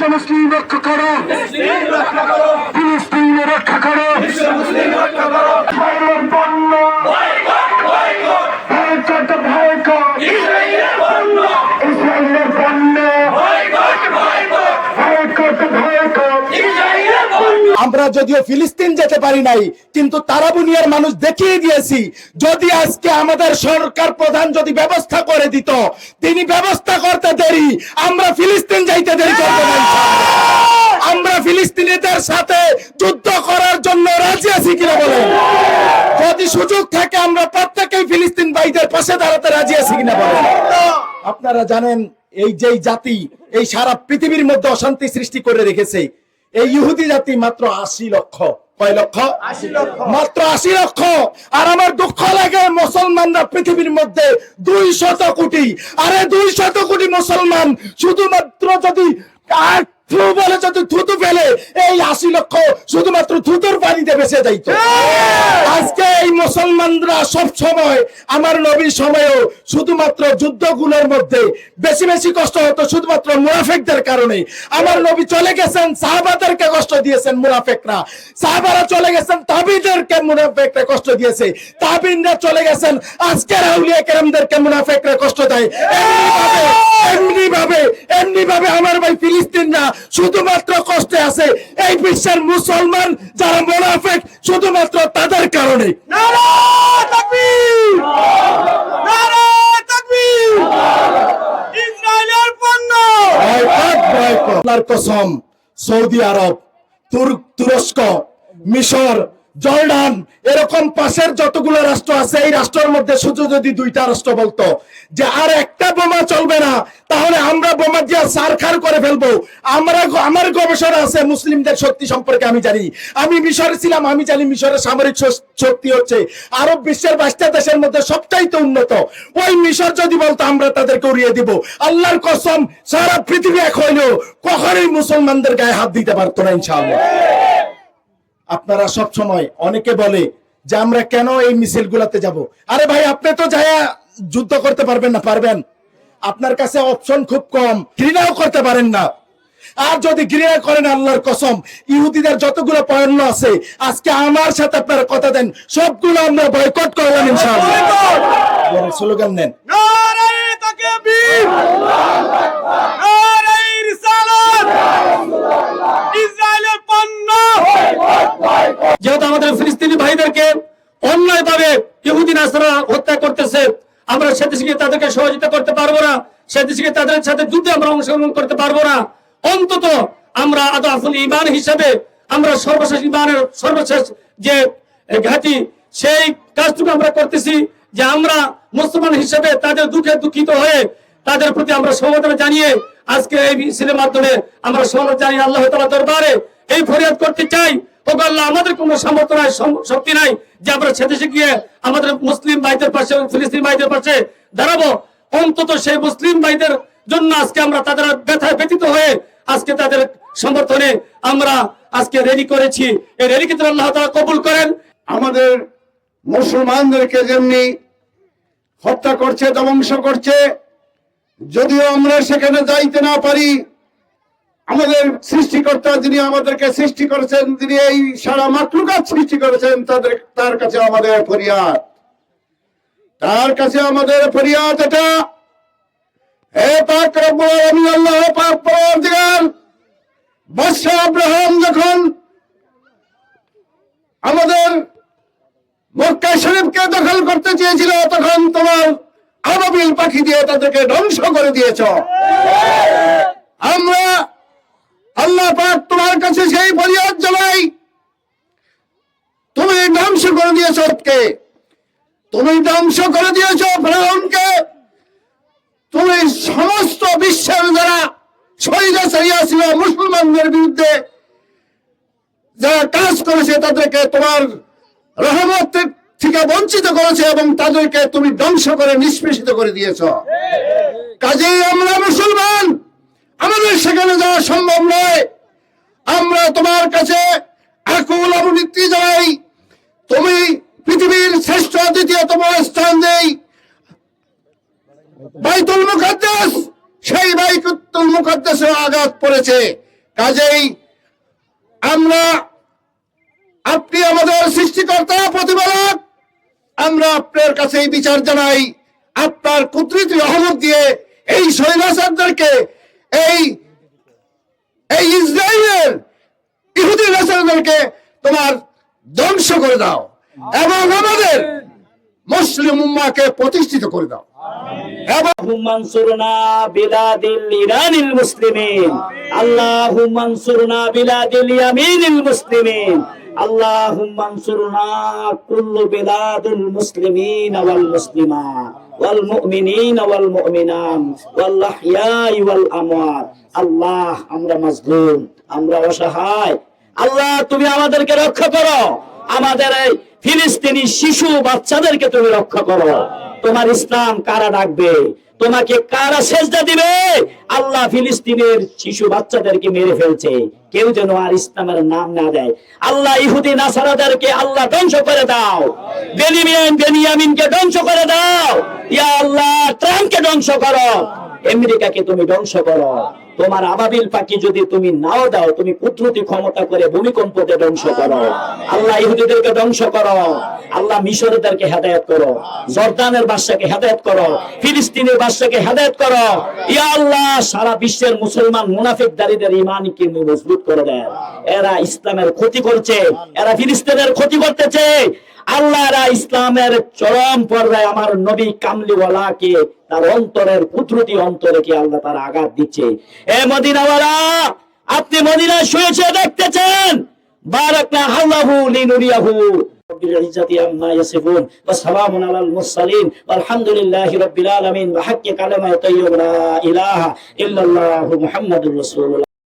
বিশ্ব মুসলিম রক্ষা করো। আমরা যদিও ফিলিস্তিন যেতে পারি নাই, কিন্তু তারাবুনিয়ার মানুষ দেখিয়ে দিয়েছি, যদি আজকে আমাদের সরকার প্রধান যদি ব্যবস্থা করে দিত, তিনি ব্যবস্থা করতে দেরি, আমরা ফিলিস্তিন যাইতে দেরি করব না। আমরা ফিলিস্তিনিদের সাথে যুদ্ধ করার জন্য রাজি আছি কিনা বলেন? যদি সুযোগ থাকে, আমরা প্রত্যেকেই ফিলিস্তিন ভাইদের পাশে দাঁড়াতে রাজি আছি কিনা বলেন? আপনারা জানেন, এই যেই জাতি, এই সারা পৃথিবীর মধ্যে অশান্তি সৃষ্টি করে রেখেছে। এই ইহুদি জাতি মাত্র আশি লক্ষ। কয় লক্ষ? মাত্র আশি লক্ষ। আর আমার দুঃখ লাগে মুসলমানরা পৃথিবীর মধ্যে দুই শত কোটি। আরে দুই শত কোটি মুসলমান শুধুমাত্র যদি আর থু বলে যদি থুতু ফেলে এই আশি লক্ষ শুধুমাত্র থুতুর পানিতে বেঁচে যাইতো। আজকে এই মুসলমানরা সব সময় আমার নবীর সময়ও শুধুমাত্র যুদ্ধগুলোর মধ্যে বেশি বেশি কষ্ট হতো শুধুমাত্র মুনাফেকদের কারণে। আমার নবী চলে গেছেন সাহাবাদেরকে কষ্ট দিয়েছেন মুনাফেকরা। সাহাবারা চলে গেছেন তাবিদেরকে মুনাফেকরা কষ্ট দিয়েছে। তাবিনরা চলে গেছেন আজকের আউলিয়া কেরামদেরকে মুনাফেকরা কষ্ট দেয়। এমনি ভাবে এমনি ভাবে আমার ভাই ফিলিস্তিনরা শুধুমাত্র কষ্টে আছে এই বিশ্বের মুসলমান যারা মোনাফেক শুধুমাত্র তাদের কারণে। কসম সৌদি আরব তুরস্ক মিশর জর্ডান, এরকম পাশের যতগুলো রাষ্ট্র আছে, এই রাষ্ট্রের মধ্যে শুধু যদি দুইটা রাষ্ট্র বলতো যে আর একটা বোমা চলবে না, তাহলে আমরা বোমা দিয়ে সারখার করে ফেলব। আমরা আমার গবেষণা আছে মুসলিমদের শক্তি সম্পর্কে আমি জানি। আমি মিশরে ছিলাম, আমি জানি মিশরের সামরিক শক্তি হচ্ছে। আরব বিশ্বের বাইশটা দেশের মধ্যে সবচাইতে উন্নত। ওই মিশর যদি বলতো, আমরা তাদেরকে উড়িয়ে দিব। আল্লাহর কসম, সারা পৃথিবী এক হইলেও কখনোই মুসলমানদের গায়ে হাত দিতে পারতো না, ইনশাআল্লাহ। আপনারা সব সময় অনেকে বলে যে আমরা কেন এই মিছিল গুলাতে যাব? আরে ভাই আপনি তো যায়া যুদ্ধ করতে পারবেন না পারবেন। আপনার কাছে অপশন খুব কম ঘৃণাও করতে পারেন না। আর যদি ঘৃণা করেন আল্লাহর কসম ইহুদিদের যতগুলো পণ্য আছে আজকে আমার সাথে আপনারা কথা দেন সবগুলো আমরা বয়কট করলাম ইনশাআল্লাহ। স্লোগান নেন যেহেতু আমাদের ফিলিস্তিনি ভাইদেরকে অন্যায় ভাবে ইহুদিন আসারা হত্যা করতেছে আমরা সে দেশে গিয়ে তাদেরকে সহযোগিতা করতে পারব না। সে দেশে গিয়ে তাদের সাথে যুদ্ধে আমরা অংশগ্রহণ করতে পারব না। অন্তত আমরা আদ আদাফুল ইমান হিসাবে আমরা সর্বশেষ ইমানের সর্বশেষ যে ঘাটি, সেই কাজটুকু আমরা করতেছি যে আমরা মুসলমান হিসেবে তাদের দুঃখে দুঃখিত হয়ে তাদের প্রতি আমরা সমবেদনা জানিয়ে আজকে এই মিছিলের মাধ্যমে আমরা সমবেদনা জানিয়ে আল্লাহ তালা দরবারে এই ফরিয়াদ করতে চাই। ও আল্লাহ আমাদের কোনো সামর্থ্য নাই শক্তি নাই যে আমরা সেদেশে গিয়ে আমাদের মুসলিম ভাইদের পাশে, ফিলিস্তিন ভাইদের পাশে দাঁড়াবো। অন্তত সেই মুসলিম ভাইদের জন্য আজকে আমরা তাদের ব্যথায় ব্যতীত হয়ে আজকে তাদের সমর্থনে আমরা আজকে রেলি করেছি। এই রেলিকে যেন আল্লাহ তালা কবুল করেন। আমাদের মুসলমানদেরকে যেমনি হত্যা করছে, ধ্বংস করছে, যদিও আমরা সেখানে যাইতে না পারি আমাদের সৃষ্টিকর্তা যিনি আমাদেরকে সৃষ্টি করেছেন, যিনি এই সারা মাতৃকাত সৃষ্টি করেছেন, তাদের, তার কাছে আমাদের ফরিয়াদ। তার কাছে আমাদের ফরিয়াদ এটা। হে পাক রব্বুল আলামিন, আল্লাহ পাক পরওয়ারদিগার বাদশাহ আব্রাহাম যখন আমাদের মক্কা শরীফকে দখল করতে চেয়েছিল, তখন তোমার আবাবিল পাখি দিয়ে তাদেরকে ধ্বংস করে দিয়েছ। আমরা আল্লাহ পাক তোমার কাছে সেই ফরিয়াদ জানাই। তুমি ধ্বংস করে দিয়েছ কে তুমি ধ্বংস করে দিয়েছ ফেরাউনকে। তুমি সমস্ত বিশ্বের যারা শহীদ ছিল মুসলমানদের বিরুদ্ধে যারা কাজ করেছে, তাদেরকে তোমার রহমত থেকে বঞ্চিত করেছে এবং তাদেরকে তুমি ধ্বংস করে নিষ্পেষিত করে দিয়েছ। কাজেই আমরা মুসলমান। আমাদের সেখানে যাওয়া সম্ভব নয়। আমরা তোমার কাছে আকুল অবৃত্তি জানাই। তুমি পৃথিবীর শ্রেষ্ঠ দ্বিতীয়তম স্থান দেই বাইতুল মুকাদ্দাস, সেই বাইতুল মুকাদ্দাসে আঘাত পড়েছে। কাজেই আমরা, আপনি আমাদের সৃষ্টিকর্তা, প্রতিপালক। আমরা আপনার কাছে বিচার জানাই। আপনার কুদরতি রহমত দিয়ে এই শৈলাচারদেরকে এই এই ইসরায়েলের ইহুদি রাসারদেরকে তোমার ধ্বংস করে দাও এবং আমাদের মুসলিম উম্মাকে প্রতিষ্ঠিত করে দাও এবং اللهم انصرنا بلاد الإيران المسلمين اللهم انصرنا بلاد اليمين المسلمين اللهم আল্লাহ, আমরা মজলুম, আমরা অসহায়। আল্লাহ, তুমি আমাদেরকে রক্ষা করো। আমাদের এই ফিলিস্তিনি শিশু বাচ্চাদেরকে তুমি রক্ষা করো। তোমার ইসলাম কারা ডাকবে? তোমাকে কারা সেজদা দিবে? আল্লাহ ফিলিস্তিনের শিশু বাচ্চাদেরকে মেরে ফেলছে। কেউ যেন আর ইসলামের নাম না দেয়। আল্লাহ ইহুদি, নাসারাদেরকে আল্লাহ ধ্বংস করে দাও। বেনিমিয়ান, বেনিয়ামিনকে ধ্বংস করে দাও। ইয়া আল্লাহ, ট্রাম্পকে ধ্বংস করো। আমেরিকাকে তুমি ধ্বংস করো। তোমার আবাবিল পাখি যদি তুমি নাও দাও, তুমি কুদরতি ক্ষমতা করে ভূমিকম্পতে ধ্বংস করো। আল্লাহ ইহুদিদেরকে ধ্বংস করো। আল্লাহ মিশরদেরকে হেদায়ত করো। জর্দানের বাদশাকে হেদায়ত করো। ফিলিস্তিনের বাদশাকে হেদায়ত করো। ইয়া আল্লাহ, সারা বিশ্বের মুসলমান মুনাফিক মুনাফিকদারীদের ইমানকে মজবুত করে দেন এরা ইসলামের ক্ষতি করছে। এরা ফিলিস্তিনের ক্ষতি করতেছে। আল্লাহ, এরা ইসলামের চরম পর্যায়ে আমার নবী কামলিওয়ালাকে তার অন্তরের পুত্রটি অন্তরে কি আল্লাহ তার আঘাত দিচ্ছে? এ মদিনাওয়ালা, আপনি মদিনা শুয়েছে, দেখতেছেন? বারাকনা হাল্লাহু লিনুরিয়াহু।